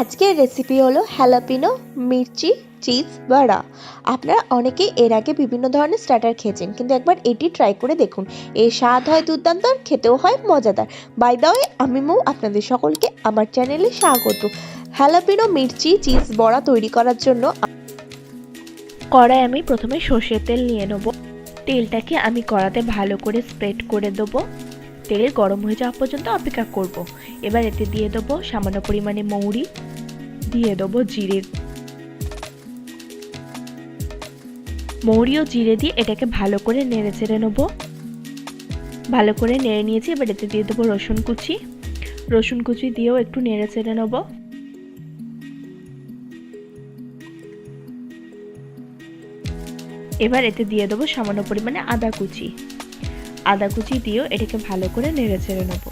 আজকের রেসিপি হলো jalapeno Mirchi cheese বড়া আপনারা অনেকেই এর আগে বিভিন্ন ধরনের স্টার্টার খেয়েছেন, কিন্তু একবার এটি ট্রাই করে দেখুন। এর স্বাদ হয় দুর্দান্ত আর খেতেও হয় মজাদার। বাই দা ওয়ে আমি মৌ, আপনাদের সকলকে আমার চ্যানেলে স্বাগত। হ্যালাপিনো মির্চি চিজ বড়া তৈরি করার জন্য কড়াই আমি প্রথমে সর্ষের তেল নিয়ে নেব। তেলটাকে আমি কড়াতে ভালো করে স্প্রেড করে দেবো। তেল গরম হয়ে যাওয়া পর্যন্ত অপেক্ষা করব। এবার এতে দিয়ে দেবো সামান্য পরিমাণে মৌরি, দিয়ে দেবো জিরে। মৌরি ও জিরে দিয়ে এটাকে ভালো করে নেড়ে চেড়ে নেব। ভালো করে নেড়ে নিয়েছি, এবার এতে দিয়ে দেবো রসুন কুচি। রসুন কুচি দিয়েও একটু নেড়ে চেড়ে নেব। এবার এতে দিয়ে দেবো সামান্য পরিমাণে আদা কুচি। আদা কুচি দিয়েও এটাকে ভালো করে নেড়ে ছেড়ে নেব।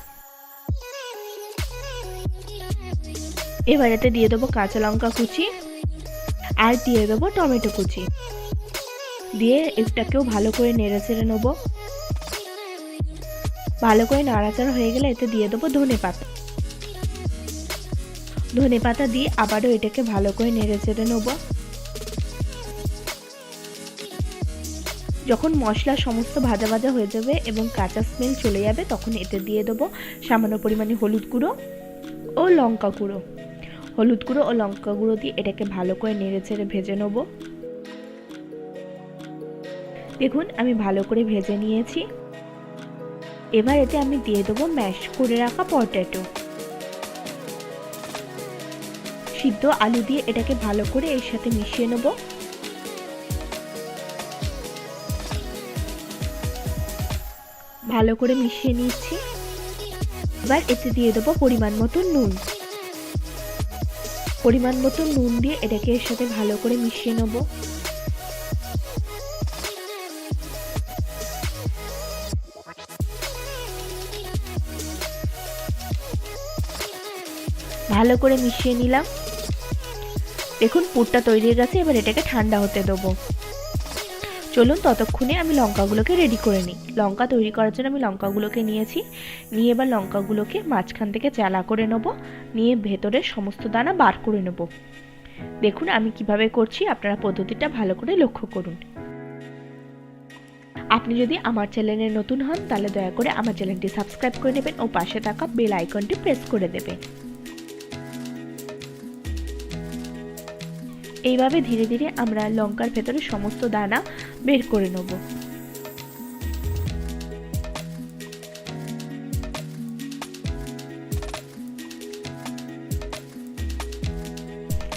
এবার এতে দিয়ে দেবো কাঁচা লঙ্কা কুচি আর দিয়ে দেবো টমেটো কুচি। দিয়ে এটাকেও ভালো করে নেড়ে ছেড়ে নেব। ভালো করে নাড়াচাড়া হয়ে গেলে এতে দিয়ে দেবো ধনে পাতা। ধনে পাতা দিয়ে আবারও এটাকে ভালো করে নেড়ে চেড়ে নেব। যখন মশলা সমস্ত ভাজা ভাজা হয়ে যাবে এবং কাঁচা স্মেল চলে যাবে, তখন এতে দিয়ে দেবো সামান্য পরিমাণে হলুদ গুঁড়ো ও লঙ্কা গুঁড়ো। হলুদ গুঁড়ো ও লঙ্কা গুঁড়ো দিয়ে এটাকে ভালো করে নেড়ে ছেড়ে ভেজে নেব। দেখুন, আমি ভালো করে ভেজে নিয়েছি। এবার এতে আমি দিয়ে দেবো ম্যাশ করে রাখা পটেটো সিদ্ধ আলু দিয়ে এটাকে ভালো করে এর সাথে মিশিয়ে নেব। ভালো করে মিশিয়ে নিচ্ছি এবার এতে দিয়ে দেবো পরিমাণ মতো নুন। পরিমাণ মতো নুন দিয়ে এটাকে এর সাথে ভালো করে মিশিয়ে নেব। ভালো করে মিশিয়ে নিলাম। দেখুন পুরটা তৈরি হয়ে গেছে, এবার এটাকে ঠান্ডা হতে দেবো। চলুন ততক্ষণে আমি লঙ্কাগুলোকে রেডি করে নিই। লঙ্কা তৈরি করার জন্য আমি লঙ্কাগুলোকে নিয়েছি। নিয়ে এবার লঙ্কাগুলোকে মাঝখান থেকে জ্বালা করে নেব। নিয়ে ভেতরে সমস্ত দানা বার করে নেব। দেখুন আমি কীভাবে করছি, আপনারা পদ্ধতিটা ভালো করে লক্ষ্য করুন। আপনি যদি আমার চ্যানেলে নতুন হন, তাহলে দয়া করে আমার চ্যানেলটি সাবস্ক্রাইব করে নেবেন ও পাশে থাকা বেল আইকনটি প্রেস করে দেবেন। এইভাবে ধীরে ধীরে আমরা লঙ্কার ভেতরে সমস্ত দানা বের করে নেব।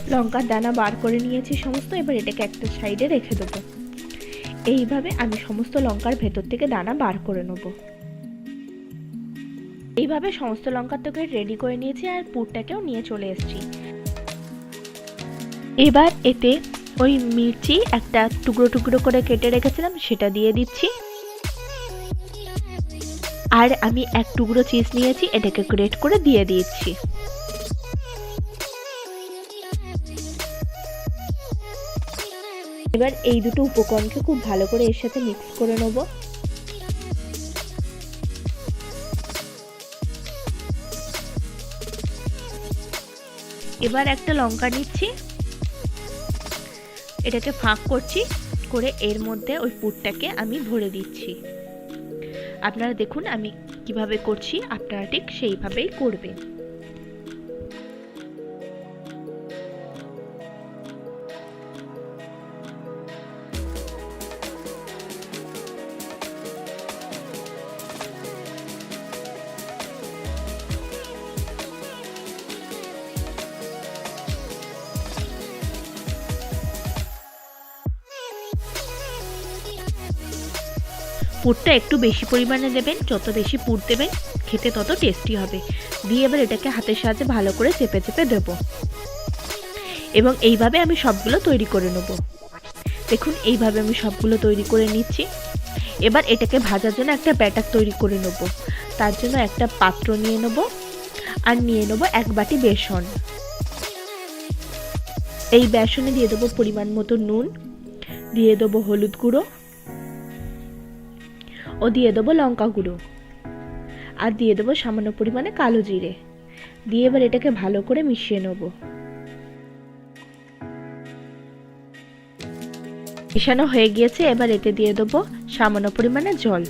লঙ্কার দানা বার করে নিয়েছি সমস্ত, এবার এটাকে একটা সাইডে রেখে দেবো। এইভাবে আমি সমস্ত লঙ্কার ভেতর থেকে দানা বার করে নেব। এইভাবে সমস্ত লঙ্কার থেকে রেডি করে নিয়েছি আর পুরটাকেও নিয়ে চলে এসেছি। এবার এতে ওই মির্চি একটা টুকরো টুকরো করে কেটে রেখেছিলাম, সেটা দিয়ে দিচ্ছি। আর আমি এক টুকরো চিজ নিয়েছি, এটাকে গ্রেট করে দিয়ে দিচ্ছি। এবার এই দুটো উপকরণকে খুব ভালো করে এর সাথে মিক্স করে নেব। এবার একটা লঙ্কা নিচ্ছি। এটাকে ফাঁক করছি, করে এর মধ্যে ওই পুরটাকে আমি ভরে দিচ্ছি। আপনারা দেখুন আমি কীভাবে করছি, আপনারা ঠিক সেইভাবেই করবেন। পুরটা একটু বেশি পরিমাণে দেবেন। যত বেশি পুর দেবেন, খেতে তত টেস্টি হবে। দিয়ে এবার এটাকে হাতের সাহায্যে ভালো করে চেপে চেপে দেবো। এবং এইভাবে আমি সবগুলো তৈরি করে নেব। দেখুন, এইভাবে আমি সবগুলো তৈরি করে নিচ্ছি। এবার এটাকে ভাজার জন্য একটা ব্যাটার তৈরি করে নেব। তার জন্য একটা পাত্র নিয়ে নেব আর নিয়ে নেব এক বাটি বেসন। এই বেসনে দিয়ে দেবো পরিমাণ মতো নুন, দিয়ে দেবো হলুদ গুঁড়ো ও দিয়ে দেবো লঙ্কা গুঁড়ো। আর দিয়ে দেবো সামান্য পরিমাণে কালো জিরে। দিয়ে এবার এটাকে ভালো করে মিশিয়ে নেব। মেশানো হয়ে গিয়েছে, এবার এতে দিয়ে দেবো সামান্য পরিমাণে জল।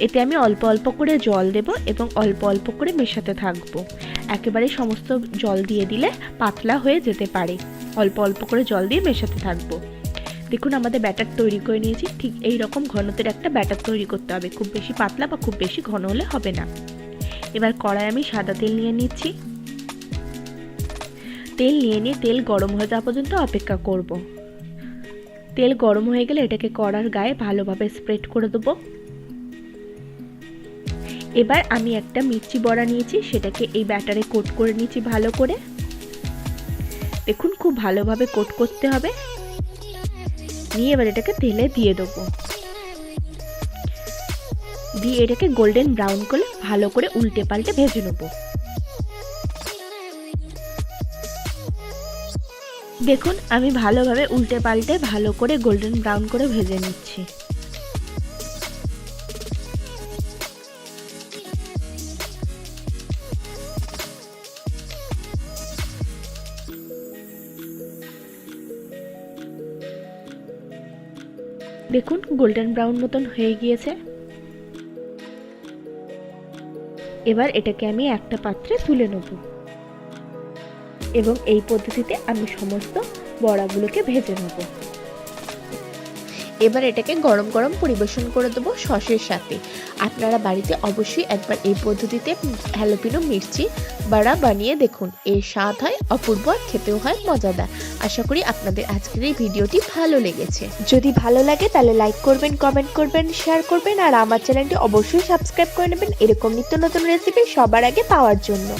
এতে আমি অল্প অল্প করে জল দেব এবং অল্প অল্প করে মেশাতে থাকব। একেবারে সমস্ত জল দিয়ে দিলে পাতলা হয়ে যেতে পারে। অল্প অল্প করে জল দিয়ে মেশাতে থাকব। দেখুন আমাদের ব্যাটার তৈরি করে নিয়েছি, ঠিক এই রকম ঘনত্বের একটা ব্যাটার তৈরি করতে হবে, খুব বেশি পাতলা বা খুব বেশি ঘন হলে হবে না। এবার কড়াই আমি সাদা তেল নিয়ে নিচ্ছি। তেল নিয়ে নিয়ে তেল গরম হয়ে যাওয়া পর্যন্ত অপেক্ষা করব। তেল গরম হয়ে গেলে এটাকে কড়ার গায়ে ভালোভাবে স্প্রেড করে দেবো। এবার আমি একটা মির্চি বড়া নিয়েছি, সেটাকে এই ব্যাটারে কোট করে নিয়েছি ভালো করে। দেখুন খুব ভালোভাবে কোট করতে হবে। নিয়ে এবার এটাকে তেলে দিয়ে দেবো। দিয়ে এটাকে গোল্ডেন ব্রাউন করে ভালো করে উল্টে পাল্টে ভেজে নেব। দেখুন, আমি ভালোভাবে উল্টে পাল্টে ভালো করে গোল্ডেন ব্রাউন করে ভেজে নিচ্ছি। দেখুন গোল্ডেন ব্রাউন মতন হয়ে গিয়েছে। এবার এটাকে আমি একটা পাত্রে তুলে নেব। এবং এই পদ্ধতিতে আমি সমস্ত বড়াগুলোকে ভেজে নেব। এবার এটাকে গরম গরম পরিবেশন করে দেবো সসের সাথে। আপনারা বাড়িতে অবশ্যই একবার এই পদ্ধতিতে হ্যালোপিনো মির্চি বাড়া বানিয়ে দেখুন। এর স্বাদ হয় অপূর্ব আর খেতেও হয় মজাদার। আশা করি আপনাদের আজকের এই ভিডিওটি ভালো লেগেছে। যদি ভালো লাগে তাহলে লাইক করবেন, কমেন্ট করবেন, শেয়ার করবেন আর আমার চ্যানেলটি অবশ্যই সাবস্ক্রাইব করে নেবেন। এরকম নিত্য নতুন রেসিপি সবার আগে পাওয়ার জন্য।